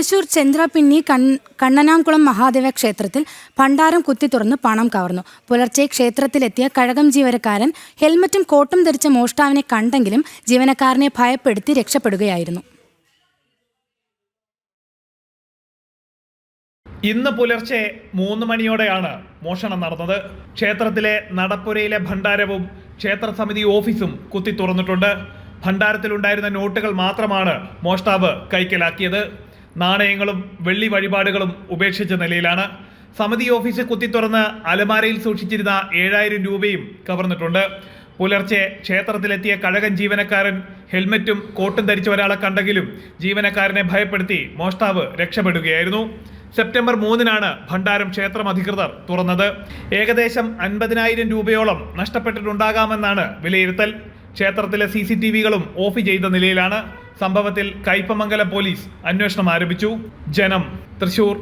തൃശൂർ ചന്ദ്രപിന്നി കൺ കണ്ണനാംകുളം മഹാദേവ ക്ഷേത്രത്തിൽ ഭണ്ഡാരം കുത്തി തുറന്ന് പണം കവർന്നു. പുലർച്ചെ ക്ഷേത്രത്തിലെത്തിയ കഴകം ജീവനക്കാരൻ ഹെൽമറ്റും കോട്ടും ധരിച്ച മോഷ്ടാവിനെ കണ്ടെങ്കിലും ജീവനക്കാരനെ ഭയപ്പെടുത്തി രക്ഷപ്പെടുകയായിരുന്നു. ഇന്ന് പുലർച്ചെ മൂന്ന് മണിയോടെയാണ് മോഷണം നടന്നത്. ക്ഷേത്രത്തിലെ നടപ്പുരയിലെ ഭണ്ഡാരവും ക്ഷേത്ര സമിതി ഓഫീസും കുത്തി തുറന്നിട്ടുണ്ട്. ഭണ്ഡാരത്തിലുണ്ടായിരുന്ന നോട്ടുകൾ മാത്രമാണ് മോഷ്ടാവ് കൈക്കലാക്കിയത്. നാണയങ്ങളും വെള്ളി വഴിപാടുകളും ഉപേക്ഷിച്ച നിലയിലാണ് സമിതി ഓഫീസ് കുത്തി തുറന്ന് അലമാരയിൽ സൂക്ഷിച്ചിരുന്ന ഏഴായിരം രൂപയും കവർന്നിട്ടുണ്ട്. പുലർച്ചെ ക്ഷേത്രത്തിലെത്തിയ കഴകൻ ജീവനക്കാരൻ ഹെൽമറ്റും കോട്ടും ധരിച്ച ഒരാളെ കണ്ടെങ്കിലും ജീവനക്കാരനെ ഭയപ്പെടുത്തി മോഷ്ടാവ് രക്ഷപ്പെടുകയായിരുന്നു. സെപ്റ്റംബർ മൂന്നിനാണ് ഭണ്ഡാരം ക്ഷേത്രം അധികൃതർ തുറന്നത്. ഏകദേശം അൻപതിനായിരം രൂപയോളം നഷ്ടപ്പെട്ടിട്ടുണ്ടാകാമെന്നാണ് വിലയിരുത്തൽ. ക്ഷേത്രത്തിലെ സി സി ടി വികളും ഓഫ് ചെയ്ത നിലയിലാണ് സംഭവത്തിൽ കയ്പമംഗലം പോലീസ് അന്വേഷണം ആരംഭിച്ചു. ജനം തൃശൂർ.